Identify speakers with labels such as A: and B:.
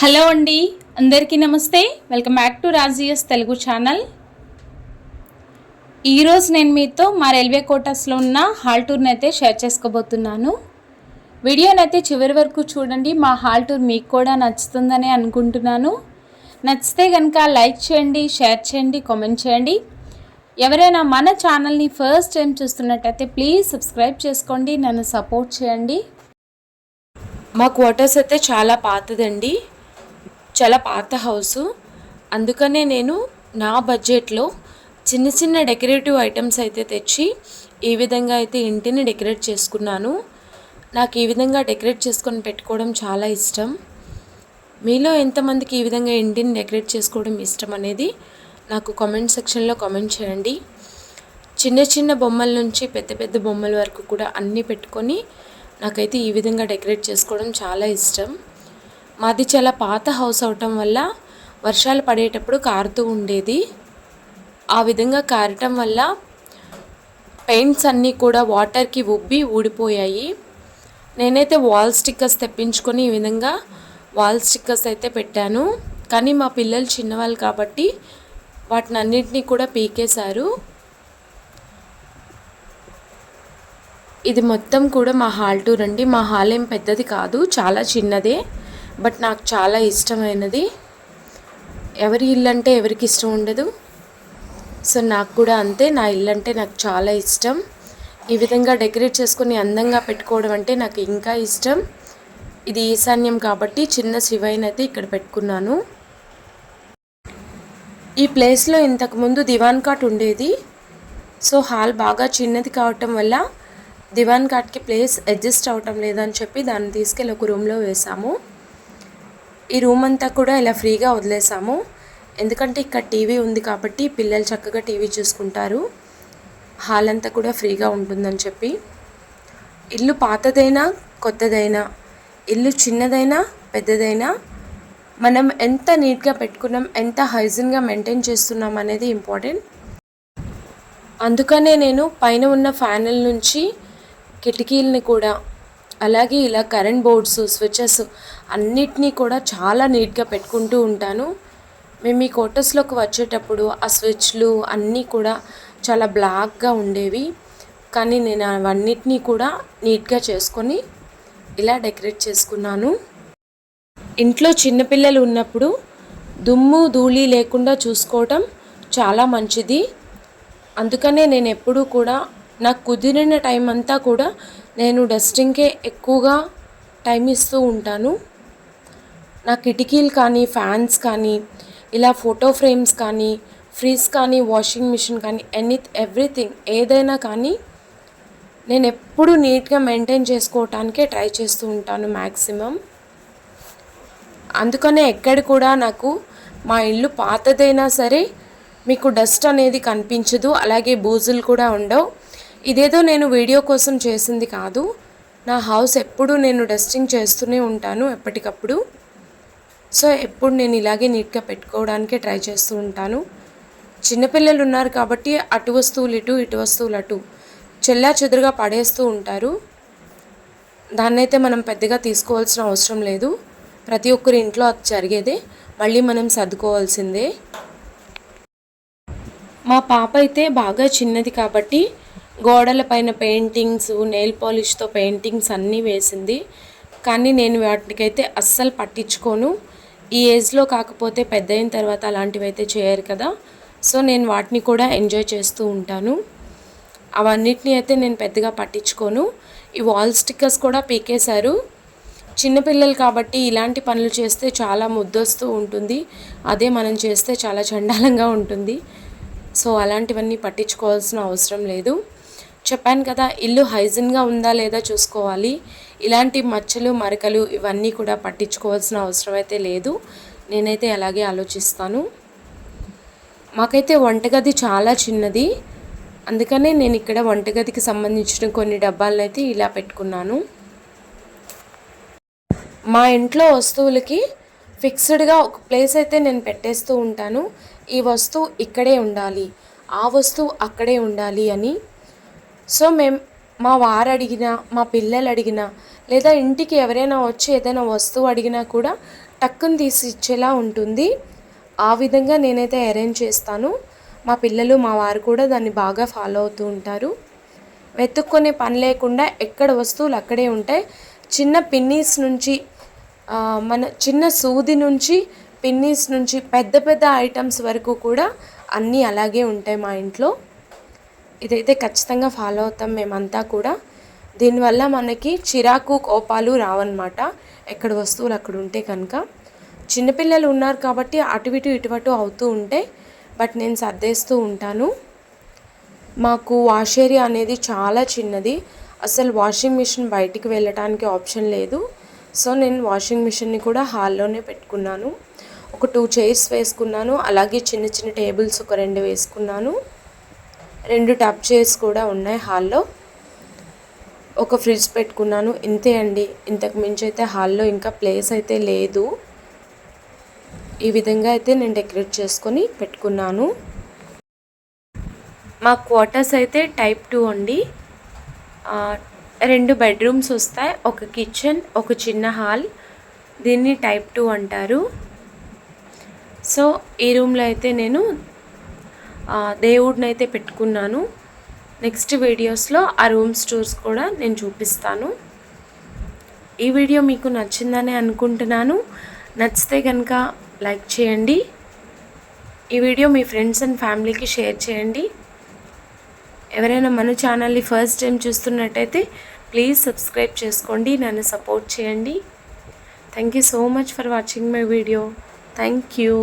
A: Hello అండి అందరికీ నమస్తే. Welcome back to Rajiyas Telugu channel. ఈరోజు నేను మీతో మా రైల్వే కోటర్స్లో ఉన్న హాల్ టూర్ని అయితే షేర్ చేసుకోబోతున్నాను. వీడియోని అయితే చివరి వరకు చూడండి మా హాల్ టూర్ మీకు కూడా నచ్చుతుందని అనుకుంటున్నాను. నచ్చితే కనుక లైక్ చేయండి షేర్ చేయండి కామెంట్ చేయండి. ఎవరైనా మన ఛానల్ని ఫస్ట్ టైం చూస్తున్నట్టయితే ప్లీజ్ సబ్స్క్రైబ్ చేసుకోండి నన్ను సపోర్ట్ చేయండి. మా క్వార్టర్స్ అయితే చాలా పాతదండి. చాలా పాత హౌసు. అందుకనే నేను నా బడ్జెట్లో చిన్న చిన్న డెకరేటివ్ ఐటమ్స్ అయితే తెచ్చి ఈ విధంగా అయితే ఇంటిని డెకరేట్ చేసుకున్నాను. నాకు ఈ విధంగా డెకరేట్ చేసుకొని పెట్టుకోవడం చాలా ఇష్టం. మీలో ఎంతమందికి ఈ విధంగా ఇంటిని డెకరేట్ చేసుకోవడం ఇష్టం అనేది నాకు కామెంట్ సెక్షన్లో కామెంట్ చేయండి. చిన్న చిన్న బొమ్మల నుంచి పెద్ద పెద్ద బొమ్మల వరకు కూడా అన్నీ పెట్టుకొని నాకైతే ఈ విధంగా డెకరేట్ చేసుకోవడం చాలా ఇష్టం. మాది చాలా పాత హౌస్ అవటం వల్ల వర్షాలు పడేటప్పుడు కారుతూ ఉండేది. ఆ విధంగా కారటం వల్ల పెయింట్స్ అన్నీ కూడా వాటర్కి ఉబ్బి ఊడిపోయాయి. నేనైతే వాల్ స్టిక్కర్స్ తెప్పించుకొని ఈ విధంగా వాల్ స్టిక్కర్స్ అయితే పెట్టాను. కానీ మా పిల్లలు చిన్నవాళ్ళు కాబట్టి వాటిని అన్నింటినీ కూడా పీకేశారు. ఇది మొత్తం కూడా మా హాల్ టూర్ అండి. మా హాల్ ఏం పెద్దది కాదు చాలా చిన్నదే. బట్ నాకు చాలా ఇష్టమైనది. ఎవరి ఇల్లు అంటే ఎవరికి ఇష్టం ఉండదు. సో నాకు కూడా అంతే నా ఇల్లు అంటే నాకు చాలా ఇష్టం. ఈ విధంగా డెకరేట్ చేసుకొని అందంగా పెట్టుకోవడం అంటే నాకు ఇంకా ఇష్టం. ఇది ఈశాన్యం కాబట్టి చిన్న శివైన అయితే ఇక్కడ పెట్టుకున్నాను. ఈ ప్లేస్లో ఇంతకుముందు దివాన్ కాట్ ఉండేది. సో హాల్ బాగా చిన్నది కావటం వల్ల దివాన్ కాట్కి ప్లేస్ అడ్జస్ట్ అవటం లేదని చెప్పి దాన్ని తీసుకెళ్ళి ఒక రూమ్లో వేసాము. ఈ రూమ్ అంతా కూడా ఇలా ఫ్రీగా వదిలేసాము. ఎందుకంటే ఇక్కడ టీవీ ఉంది కాబట్టి పిల్లలు చక్కగా టీవీ చూసుకుంటారు. హాల్ అంతా కూడా ఫ్రీగా ఉంటుందని చెప్పి. ఇల్లు పాతదైనా కొత్తదైనా ఇల్లు చిన్నదైనా పెద్దదైనా మనం ఎంత నీట్గా పెట్టుకున్నాం ఎంత హైజీన్గా మెయింటైన్ చేస్తున్నాం అనేది ఇంపార్టెంట్. అందుకనే నేను పైన ఉన్న ఫ్యానల్ నుంచి కిటికీలని కూడా అలాగే ఇలా కరెంట్ బోర్డ్స్ స్విచెస్ అన్నిటినీ కూడా చాలా నీట్గా పెట్టుకుంటూ ఉంటాను. మేము ఈ క్వార్టర్స్లోకి వచ్చేటప్పుడు ఆ స్విచ్లు అన్నీ కూడా చాలా బ్లాక్గా ఉండేవి. కానీ నేను అవన్నిటినీ కూడా నీట్గా చేసుకొని ఇలా డెకరేట్ చేసుకున్నాను. ఇంట్లో చిన్నపిల్లలు ఉన్నప్పుడు దుమ్ము ధూళి లేకుండా చూసుకోవటం చాలా మంచిది. అందుకనే నేను ఎప్పుడూ కూడా నాకు కుదిరిన టైం అంతా కూడా నేను డస్టింగ్కే ఎక్కువగా టైం ఇస్తూ ఉంటాను. నా కిటికీలు కానీ ఫ్యాన్స్ కానీ ఇలా ఫోటో ఫ్రేమ్స్ కానీ ఫ్రీజ్ కానీ వాషింగ్ మిషన్ కానీ ఎనీ ఎవ్రీథింగ్ ఏదైనా కానీ నేను ఎప్పుడు నీట్గా మెయింటైన్ చేసుకోవటానికే ట్రై చేస్తూ ఉంటాను మ్యాక్సిమం అందుకనే ఎక్కడ కూడా నాకు మా ఇల్లు పాతదైనా సరే మీకు డస్ట్ అనేది కనిపించదు అలాగే బూజులు కూడా ఉండవు. ఇదేదో నేను వీడియో కోసం చేసింది కాదు. నా హౌస్ ఎప్పుడు నేను డస్టింగ్ చేస్తూనే ఉంటాను ఎప్పటికప్పుడు. సో ఎప్పుడు నేను ఇలాగే నీట్గా పెట్టుకోవడానికే ట్రై చేస్తూ ఉంటాను. చిన్నపిల్లలు ఉన్నారు కాబట్టి అటు వస్తువులు ఇటు ఇటు వస్తువులు అటు. చెల్లా చెదురుగా పడేస్తూ ఉంటారు. దాన్నైతే మనం పెద్దగా తీసుకోవాల్సిన అవసరం లేదు. ప్రతి ఒక్కరి ఇంట్లో అది జరిగేదే. మళ్ళీ మనం సర్దుకోవాల్సిందే. మా పాప అయితే బాగా చిన్నది కాబట్టి గోడల పైన పెయింటింగ్స్ నెయిల్ పాలిష్తో పెయింటింగ్స్ అన్నీ వేసింది. కానీ నేను వాటికైతే అస్సలు పట్టించుకోను. ఈ ఏజ్లో కాకపోతే పెద్ద అయిన తర్వాత అలాంటివి అయితే చేయరు కదా. సో నేను వాటిని కూడా ఎంజాయ్ చేస్తూ ఉంటాను. అవన్నిటిని అయితే నేను పెద్దగా పట్టించుకోను. ఈ వాల్ స్టిక్కర్స్ కూడా పీకేశారు. చిన్నపిల్లలు కాబట్టి ఇలాంటి పనులు చేస్తే చాలా ముద్దొస్తూ ఉంటుంది. అదే మనం చేస్తే చాలా చండాలంగా ఉంటుంది. సో అలాంటివన్నీ పట్టించుకోవాల్సిన అవసరం లేదు. చెప్పాను కదా ఇల్లు హైజిన్గా ఉందా లేదా చూసుకోవాలి. ఇలాంటి మచ్చలు మరకలు ఇవన్నీ కూడా పట్టించుకోవాల్సిన అవసరం అయితే లేదు. నేనైతే అలాగే ఆలోచిస్తాను. మాకైతే వంటగది చాలా చిన్నది. అందుకనే నేను ఇక్కడ వంటగదికి సంబంధించిన కొన్ని డబ్బాలనైతే ఇలా పెట్టుకున్నాను. మా ఇంట్లో వస్తువులకి ఫిక్స్డ్గా ఒక ప్లేస్ అయితే నేను పెట్టేస్తూ ఉంటాను. ఈ వస్తువు ఇక్కడే ఉండాలి. ఆ వస్తువు అక్కడే ఉండాలి అని సో మేము మా వారు అడిగినా మా పిల్లలు అడిగినా లేదా ఇంటికి ఎవరైనా వచ్చి ఏదైనా వస్తువు అడిగినా కూడా టక్కుని తీసి ఇచ్చేలా ఉంటుంది. ఆ విధంగా నేనైతే అరేంజ్ చేస్తాను. మా పిల్లలు మా వారు కూడా దాన్ని బాగా ఫాలో అవుతూ ఉంటారు. వెతుక్కునే పని లేకుండా ఎక్కడ వస్తువులు అక్కడే ఉంటాయి. చిన్న పిన్నీస్ నుంచి మన చిన్న సూది నుంచి పిన్నీస్ నుంచి పెద్ద పెద్ద ఐటమ్స్ వరకు కూడా అన్నీ అలాగే ఉంటాయి మా ఇంట్లో. ఇదైతే ఖచ్చితంగా ఫాలో అవుతాం మేమంతా కూడా. దీనివల్ల మనకి చిరాకు కోపాలు రావన్నమాట. ఎక్కడ వస్తువులు అక్కడ ఉంటే కనుక. చిన్నపిల్లలు ఉన్నారు కాబట్టి అటు ఇటు ఇటువటు అవుతూ ఉంటే బట్ నేను సర్దేస్తూ ఉంటాను. మాకు వాష్ ఏరియా అనేది చాలా చిన్నది. అసలు వాషింగ్ మిషన్ బయటికి వెళ్ళటానికి ఆప్షన్ లేదు. సో నేను వాషింగ్ మిషన్ని కూడా హాల్లోనే పెట్టుకున్నాను. ఒక టూ చైర్స్ వేసుకున్నాను. అలాగే చిన్న చిన్న టేబుల్స్ ఒక రెండు వేసుకున్నాను. రెండు టబ్ చైర్స్ కూడా ఉన్నాయి హాల్లో ఒక ఫ్రిడ్జ్ పెట్టుకున్నాను. ఇంతే అండి. ఇంతకు మించి అయితే హాల్లో ఇంకా ప్లేస్ అయితే లేదు. ఈ విధంగా అయితే నేను డెకరేట్ చేసుకొని పెట్టుకున్నాను. మా క్వార్టర్స్ అయితే టైప్ టూ అండి. రెండు బెడ్రూమ్స్ వస్తాయి. ఒక కిచెన్ ఒక చిన్న హాల్ దీన్ని టైప్ టూ అంటారు. సో ఈ రూమ్లో అయితే నేను దేవుడిని అయితే పెట్టుకున్నాను. నెక్స్ట్ వీడియోస్లో ఆ రూమ్స్ టూర్స్ కూడా నేను చూపిస్తాను. ఈ వీడియో మీకు నచ్చిందని అనుకుంటున్నాను. నచ్చితే కనుక లైక్ చేయండి. ఈ వీడియో మీ ఫ్రెండ్స్ అండ్ ఫ్యామిలీకి షేర్ చేయండి. ఎవరైనా మన ఛానల్ని ఫస్ట్ టైం చూస్తున్నట్టయితే ప్లీజ్ సబ్స్క్రైబ్ చేసుకోండి. నన్ను సపోర్ట్ చేయండి. Thank you so much for watching my video thank you